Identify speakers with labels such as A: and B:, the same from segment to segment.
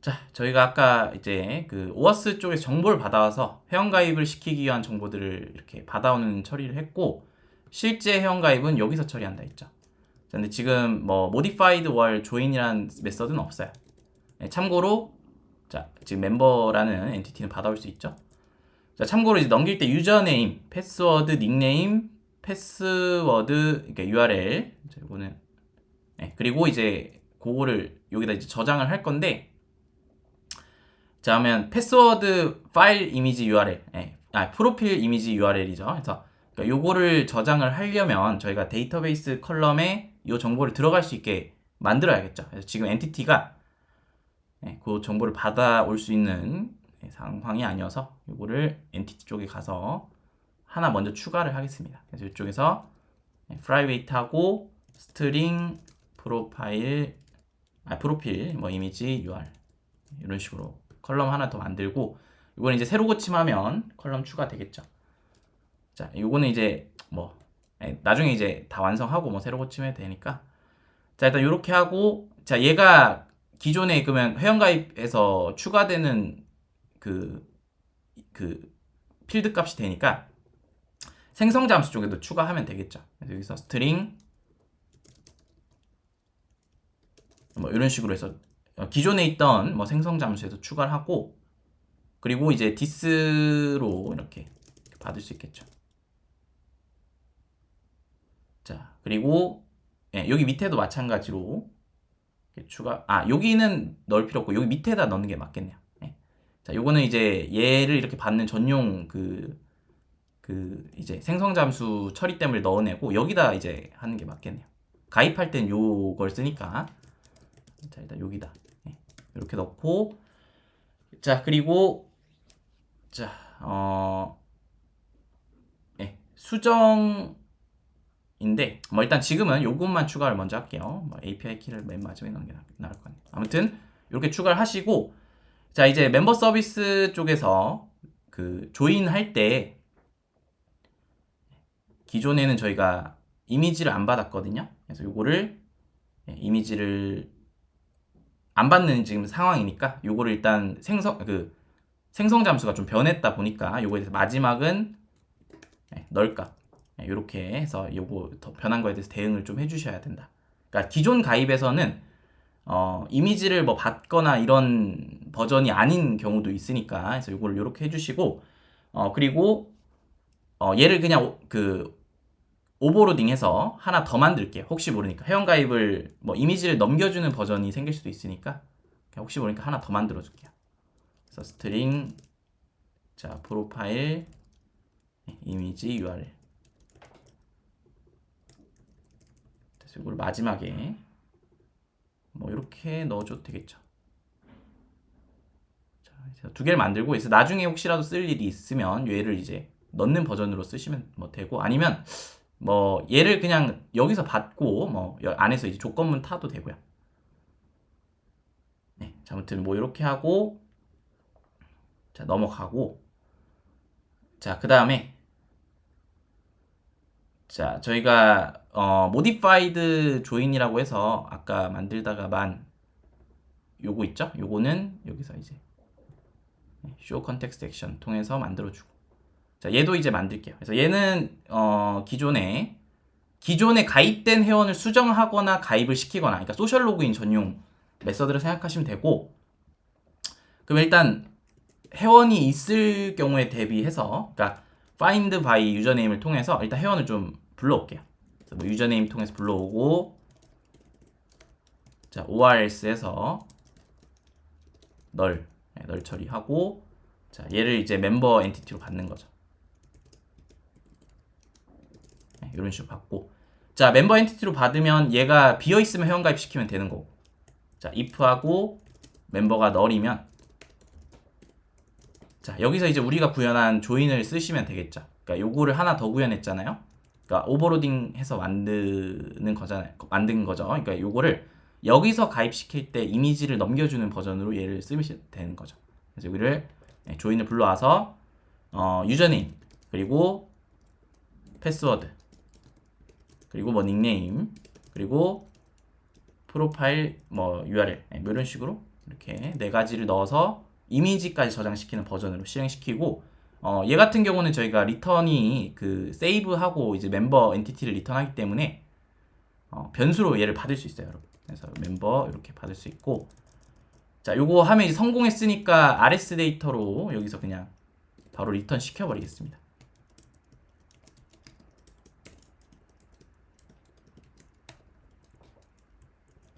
A: 자, 저희가 아까 이제 그 오아스 쪽에서 정보를 받아와서 회원가입을 시키기 위한 정보들을 이렇게 받아오는 처리를 했고 실제 회원가입은 여기서 처리한다 했죠. 자, 근데 지금 뭐 modified or join이라는 메서드는 없어요. 네, 참고로 자, 지금 멤버라는 엔티티는 받아올 수 있죠. 자, 참고로 이제 넘길 때 유저네임, 패스워드, 닉네임, 패스워드, 그러니까 URL, 자, 이거는 네, 그리고 이제 그거를 여기다 이제 저장을 할 건데 자, 하면 패스워드 파일 이미지 URL, 예, 아, 프로필 이미지 URL이죠. 그래서 그러니까 요거를 저장을 하려면 저희가 데이터베이스 컬럼에 이 정보를 들어갈 수 있게 만들어야겠죠. 그래서 지금 엔티티가 예, 그 정보를 받아올 수 있는 예, 상황이 아니어서 요거를 엔티티 쪽에 가서 하나 먼저 추가를 하겠습니다. 그래서 이쪽에서 예, 프라이베이트하고 스트링 프로파일 아 프로필 뭐 이미지 URL 이런 식으로 컬럼 하나 더 만들고 이거는 이제 새로 고침하면 컬럼 추가되겠죠. 자, 요거는 이제 뭐 예, 나중에 이제 다 완성하고 뭐 새로 고치면 되니까 자 일단 요렇게 하고 자 얘가 기존에 그러면 회원가입에서 추가되는 그, 그 필드 값이 되니까 생성 잠수 쪽에도 추가하면 되겠죠. 그래서 여기서 스트링 뭐 이런 식으로 해서 어, 기존에 있던 뭐 생성 잠수에도 추가를 하고 그리고 이제 디스로 이렇게 받을 수 있겠죠. 자 그리고 예, 여기 밑에도 마찬가지로 추가 아 여기는 넣을 필요 없고 여기 밑에다 넣는 게 맞겠네요. 예. 자 요거는 이제 얘를 이렇게 받는 전용 그, 그 이제 생성 잠수 처리됨을 넣어내고 여기다 이제 하는 게 맞겠네요. 가입할 땐 요걸 쓰니까 자 일단 여기다. 예, 이렇게 넣고. 자 그리고 자어 예, 수정인데 뭐 일단 지금은 요것만 추가를 먼저 할게요. 뭐 API 키를 맨 마지막에 넣는 게 나- 나을 거 아니에요. 아무튼 이렇게 추가를 하시고 자 이제 멤버 서비스 쪽에서 그 조인 할 때 기존에는 저희가 이미지를 안 받았거든요. 그래서 요거를 예, 이미지를 안 받는 지금 상황이니까 요거를 일단 생성 그 생성 잠수가 좀 변했다 보니까 요거에 대해서 마지막은 네, 널값 이렇게 해서 요거 더 변한 거에 대해서 대응을 좀 해주셔야 된다. 그러니까 기존 가입에서는 어, 이미지를 뭐 받거나 이런 버전이 아닌 경우도 있으니까 그래서 요걸 이렇게 해주시고 어, 그리고 어, 얘를 그냥 오- 그 오버로딩해서 하나 더 만들게요. 혹시 모르니까 회원가입을 뭐 이미지를 넘겨주는 버전이 생길 수도 있으니까 혹시 모르니까 하나 더 만들어 줄게요. 그래서 스트링 자 프로파일 네, 이미지 URL 그래서 이걸 마지막에 뭐 이렇게 넣어줘도 되겠죠. 자, 이제 두 개를 만들고 그래서 나중에 혹시라도 쓸 일이 있으면 얘를 이제 넣는 버전으로 쓰시면 뭐 되고 아니면 뭐 얘를 그냥 여기서 받고 뭐 여- 안에서 이제 조건문 타도 되고요. 네, 자, 아무튼 뭐 이렇게 하고 자 넘어가고 자 그 다음에 자 저희가 어 modified join이라고 해서 아까 만들다가 만 요거 있죠? 요거는 여기서 이제 네, show context action 통해서 만들어주고 자, 얘도 이제 만들게요. 그래서 얘는 어, 기존에 기존에 가입된 회원을 수정하거나 가입을 시키거나, 그러니까 소셜 로그인 전용 메서드를 생각하시면 되고, 그럼 일단 회원이 있을 경우에 대비해서, 그러니까 find by 유저네임을 통해서 일단 회원을 좀 불러올게요. 뭐 유저네임 통해서 불러오고, 자 ORS에서 널, 네, 널 처리하고, 자 얘를 이제 멤버 엔티티로 받는 거죠. 네, 이런 식으로 받고. 자 멤버 엔티티로 받으면 얘가 비어 있으면 회원 가입 시키면 되는 거고. 자 if하고 멤버가 널이면. 자 여기서 이제 우리가 구현한 조인을 쓰시면 되겠죠. 그러니까 요거를 하나 더 구현했잖아요. 그러니까 오버로딩 해서 만드는 거잖아요. 만든 거죠. 그러니까 요거를 여기서 가입시킬 때 이미지를 넘겨주는 버전으로 얘를 쓰면 되는 거죠. 그래서 여기를 네, 조인을 불러와서 어, 유저네임 그리고 패스워드 그리고 뭐 닉네임 그리고 프로파일 뭐 URL 네, 뭐 이런 식으로 이렇게 네 가지를 넣어서 이미지까지 저장시키는 버전으로 실행시키고 어, 얘 같은 경우는 저희가 리턴이 그 세이브하고 이제 멤버 엔티티를 리턴하기 때문에 어, 변수로 얘를 받을 수 있어요, 여러분. 그래서 멤버 이렇게 받을 수 있고 자, 요거 하면 이제 성공했으니까 RS 데이터로 여기서 그냥 바로 리턴 시켜버리겠습니다.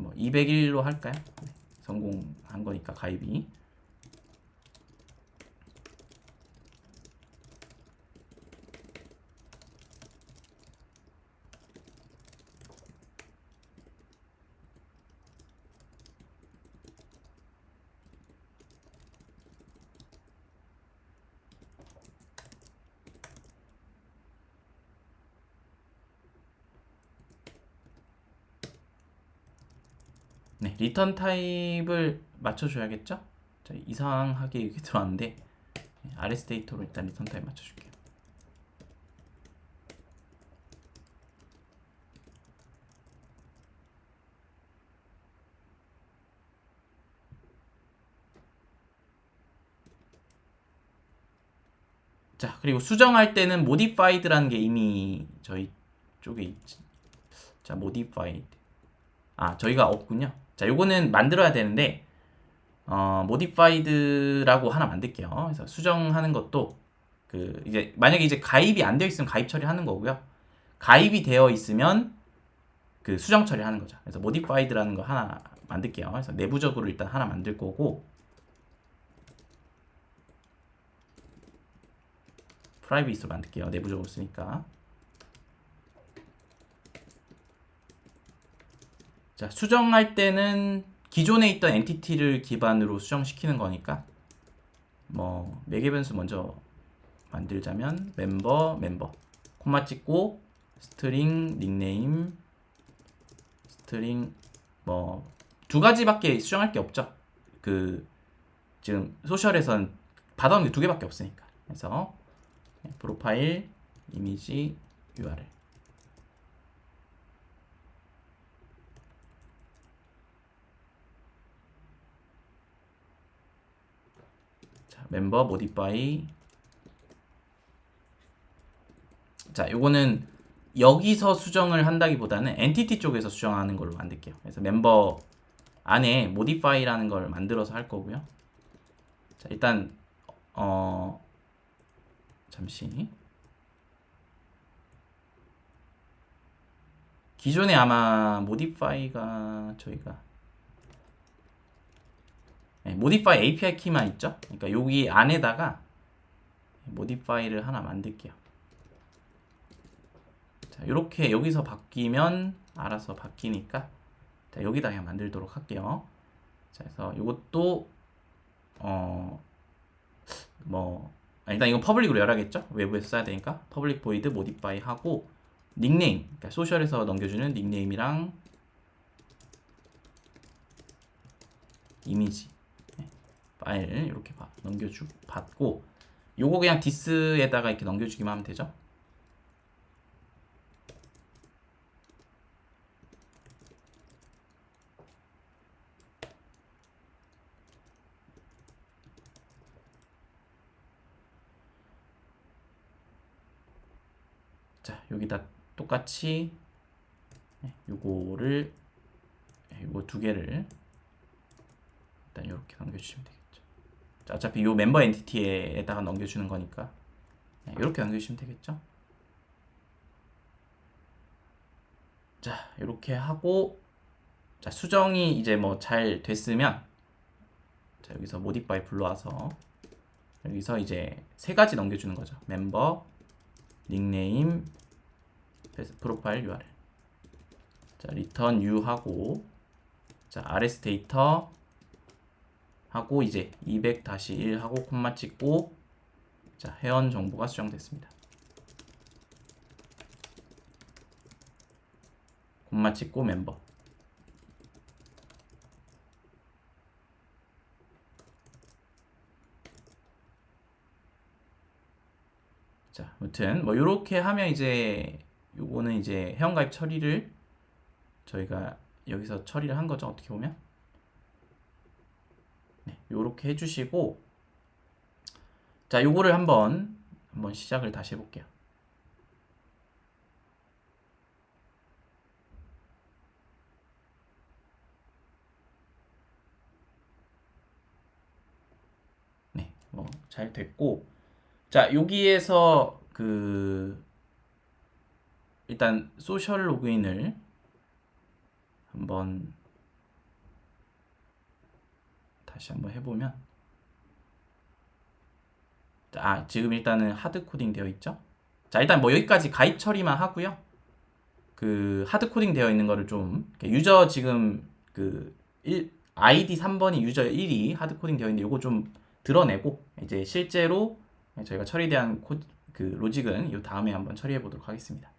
A: 뭐 201로 할까요? 네, 성공한 거니까 가입이 네, 리턴 타입을 맞춰줘야겠죠? 자, 이상하게 이렇게 들어왔는데 네, RS 데이터로 일단 리턴 타입 맞춰줄게요. 자, 그리고 수정할 때는 modified라는 게 이미 저희 쪽에 있지. 자, modified. 아, 저희가 없군요. 자, 요거는 만들어야 되는데 어, modified라고 하나 만들게요. 그래서 수정하는 것도 그 이제 만약에 이제 가입이 안 되어 있으면 가입 처리하는 거고요. 가입이 되어 있으면 그 수정 처리하는 거죠. 그래서 modified라는 거 하나 만들게요. 그래서 내부적으로 일단 하나 만들 거고 프라이빗으로 만들게요. 내부적으로 쓰니까. 자, 수정할 때는 기존에 있던 엔티티를 기반으로 수정시키는 거니까 뭐 매개 변수 먼저 만들자면 멤버 멤버 콤마 찍고 스트링 닉네임 스트링 뭐 두 가지밖에 수정할 게 없죠. 그 지금 소셜에선 받아온 게 두 개밖에 없으니까. 그래서 프로파일 이미지 URL 멤버 모디파이 자, 요거는 여기서 수정을 한다기보다는 엔티티 쪽에서 수정하는 걸로 만들게요. 그래서 멤버 안에 모디파이라는 걸 만들어서 할 거고요. 자, 일단 어 잠시 기존에 아마 모디파이가 저희가 네, 모디파이 API 키만 있죠. 그러니까 여기 안에다가 모디파이를 하나 만들게요. 자, 이렇게 여기서 바뀌면 알아서 바뀌니까 자, 여기다 그냥 만들도록 할게요. 자, 그래서 이것도 어 뭐 일단 이건 퍼블릭으로 열어야겠죠? 외부에서 써야 되니까 퍼블릭 보이드 모디파이 하고 닉네임 그러니까 소셜에서 넘겨주는 닉네임이랑 이미지 네, 파일 이렇게 넘겨주 받고 요거 그냥 디스에다가 이렇게 넘겨주기만 하면 되죠? 자 여기다 똑같이 네, 요거를 네, 요거 두 개를 일단 이렇게 넘겨주시면 되겠죠. 자, 어차피 요 멤버 엔티티에다가 넘겨주는 거니까 네, 이렇게 넘겨주시면 되겠죠. 자 이렇게 하고 자 수정이 이제 뭐 잘 됐으면 자 여기서 모디파이 불러와서 여기서 이제 세 가지 넘겨주는 거죠. 멤버 닉네임 프로파일 URL 자 리턴 U 하고 자 RS 데이터 하고 이제 200-1 하고 콤마 찍고 자 회원 정보가 수정됐습니다. 콤마 찍고 멤버 자, 아무튼 뭐 이렇게 하면 이제 요거는 이제 회원가입 처리를 저희가 여기서 처리를 한 거죠. 어떻게 보면. 요렇게 해주시고 자 요거를 한번 한번 시작을 다시 해볼게요. 네, 뭐 잘 됐고 자 여기에서 그 일단 소셜 로그인을 한번 다시 한번 해보면 자, 아, 지금 일단은 하드 코딩 되어 있죠? 자, 일단 뭐 여기까지 가입 처리만 하고요. 그 하드 코딩 되어 있는 거를 좀 유저 지금 그 1, 아이디 3번이 유저 1이 하드 코딩 되어 있는데 요거 좀 드러내고 이제 실제로 저희가 처리대한 코, 그 로직은 이 다음에 한번 처리해 보도록 하겠습니다.